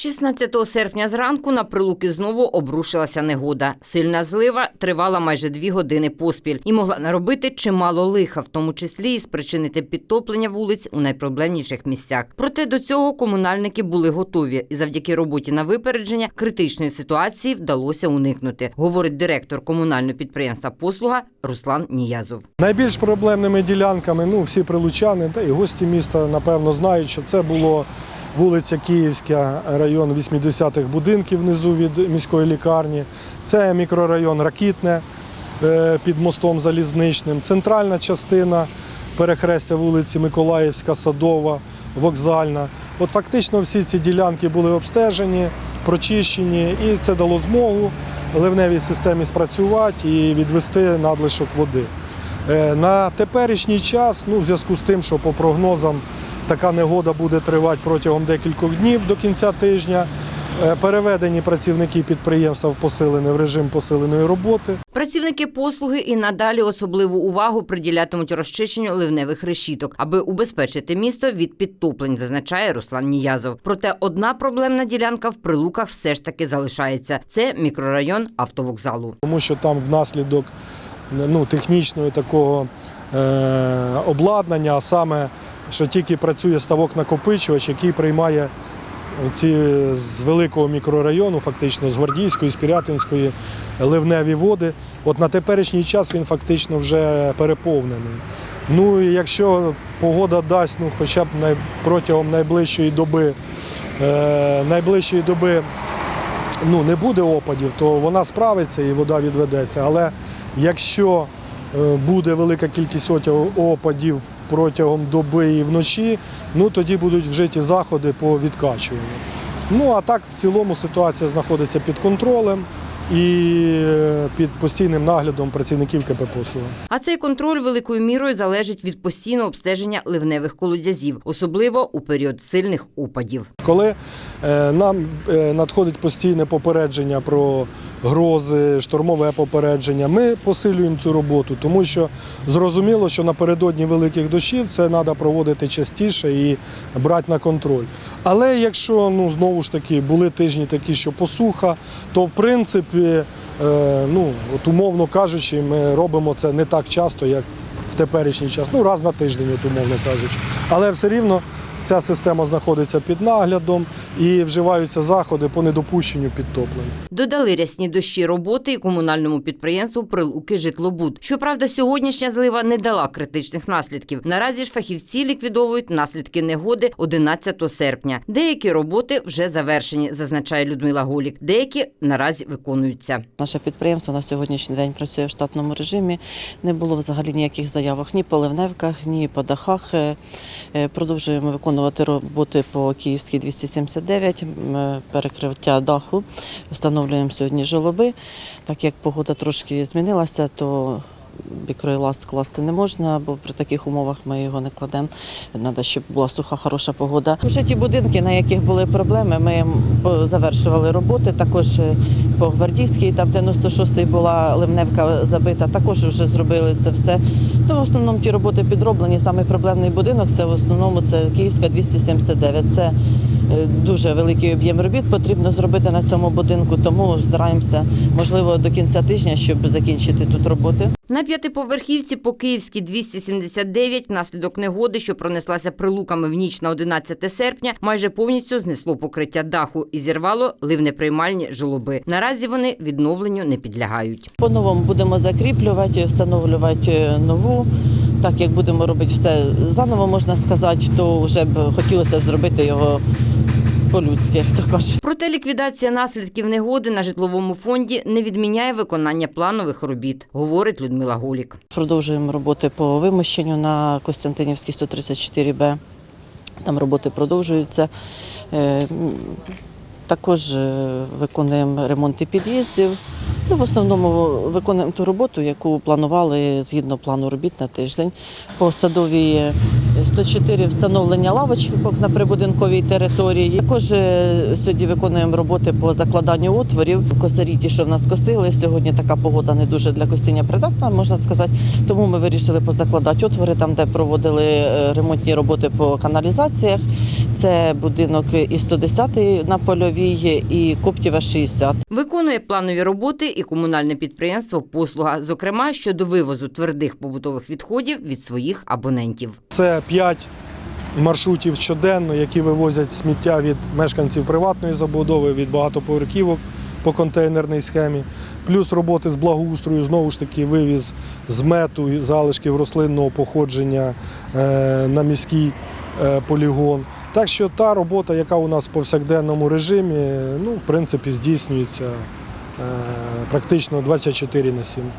16 серпня зранку на прилуки знову обрушилася негода. Сильна злива тривала майже дві години поспіль і могла наробити чимало лиха, в тому числі і спричинити підтоплення вулиць у найпроблемніших місцях. Проте до цього комунальники були готові, і завдяки роботі на випередження критичної ситуації вдалося уникнути, говорить директор комунального підприємства Послуга Руслан Ніязов. Найбільш проблемними ділянками, ну всі прилучани та і гості міста, напевно, знають, що це було вулиця Київська, район 80-х будинків внизу від міської лікарні. Це мікрорайон Ракітне е, під мостом залізничним, центральна частина перехрестя вулиці Миколаївська, Садова, Вокзальна. От фактично всі ці ділянки були обстежені, прочищені, і це дало змогу ливневій системі спрацювати і відвести надлишок води. Е, На теперішній час, ну, в зв'язку з тим, що по прогнозам така негода буде тривати протягом декількох днів до кінця тижня, е, переведені працівники підприємства в посилений в режим посиленої роботи. Працівники послуги і надалі особливу увагу приділятимуть розчищенню ливневих решіток, аби убезпечити місто від підтоплень, зазначає Руслан Ніязов. Проте одна проблемна ділянка в прилуках все ж таки залишається. Це мікрорайон автовокзалу. тому що там внаслідок ну, технічного такого е, обладнання, а саме, що тільки працює ставок накопичувач, який приймає ці з великого мікрорайону, фактично з Гвардійської, з Пірятинської ливневі води. От на теперішній час він фактично вже переповнений. Ну і якщо погода дасть, ну хоча б протягом найближчої доби, е, найближчої доби ну, не буде опадів, то вона справиться і вода відведеться. Але якщо е, буде велика кількість опадів протягом доби і вночі, ну тоді будуть вжиті заходи по відкачуванню. Ну а так в цілому ситуація знаходиться під контролем і е, під постійним наглядом працівників КП «Послуга». А цей контроль великою мірою залежить від постійного обстеження ливневих колодязів, особливо у період сильних опадів. Коли е, нам е, надходить постійне попередження про грози, штормове попередження, ми посилюємо цю роботу, тому що зрозуміло, що напередодні великих дощів це треба проводити частіше і брати на контроль. Але якщо ну знову ж таки були тижні такі, що посуха, то в принципі, е, ну от умовно кажучи, ми робимо це не так часто, як в теперішній час, ну раз на тиждень, от умовно кажучи. Але все рівно ця система знаходиться під наглядом і вживаються заходи по недопущенню підтоплень. Додали рясні дощі роботи і комунальному підприємству Прилуки Житлобуд. Щоправда, сьогоднішня злива не дала критичних наслідків. Наразі ж фахівці ліквідовують наслідки негоди 11 серпня. Деякі роботи вже завершені, зазначає Людмила Голік. Деякі наразі виконуються. Наше підприємство на сьогоднішній день працює в штатному режимі. Не було взагалі ніяких заявок ні по ливневках, ні по дахах. Е, е, Продовжуємо виконувати роботи по Київській 279, е, перекриття даху. Встановлюємо сьогодні жолоби. Так як погода трошки змінилася, то Бікроеласт класти не можна, бо при таких умовах ми його не кладемо. Треба, щоб була суха, хороша погода. Вже ті будинки, на яких були проблеми, ми завершували роботи. Також е, по Гвардійській, там 96-й була ливневка забита, також вже зробили це все. Ну, в основному ті роботи підроблені. Саме проблемний будинок це в основному це Київська 279. Це дуже великий об'єм робіт потрібно зробити на цьому будинку, тому стараємося, можливо, до кінця тижня, щоб закінчити тут роботи. На п'ятиповерхівці по Київській 279 внаслідок негоди, що пронеслася прилуками в ніч на 11 серпня, майже повністю знесло покриття даху і зірвало ливнеприймальні жолоби. Наразі вони відновленню не підлягають. По-новому будемо закріплювати, встановлювати е, нову. Так як будемо робити все заново, можна сказати, то вже б хотілося б зробити його по-людськи, як то кажуть. Проте ліквідація наслідків негоди на житловому фонді не відміняє виконання планових робіт, говорить Людмила Голік. Продовжуємо роботи по вимощенню на Костянтинівській 134Б. Там роботи продовжуються. Е, Також е, виконуємо ремонти під'їздів. Ну, в основному виконуємо ту роботу, яку планували згідно плану робіт на тиждень. По садовій е, 104 встановлення лавочок на прибудинковій території. Також е, сьогодні виконуємо роботи по закладанню отворів. Косарі ті, що в нас косили. Сьогодні така погода не дуже для косіння придатна, можна сказати. Тому ми вирішили позакладати отвори там, де проводили е, ремонтні роботи по каналізаціях. Це будинок і 110 на польовій, і Коптєва 60. Виконує планові роботи і комунальне підприємство Послуга, зокрема щодо вивозу твердих побутових відходів від своїх абонентів. Це 5 маршрутів щоденно, які вивозять сміття від мешканців приватної забудови, від багатоповерхівок по контейнерній схемі. Плюс роботи з благоустрою, знову ж таки, вивіз з мету залишків рослинного походження е, на міський е, полігон. Так що та робота, яка у нас в повсякденному режимі, ну, в принципі, здійснюється е, практично 24 на 7.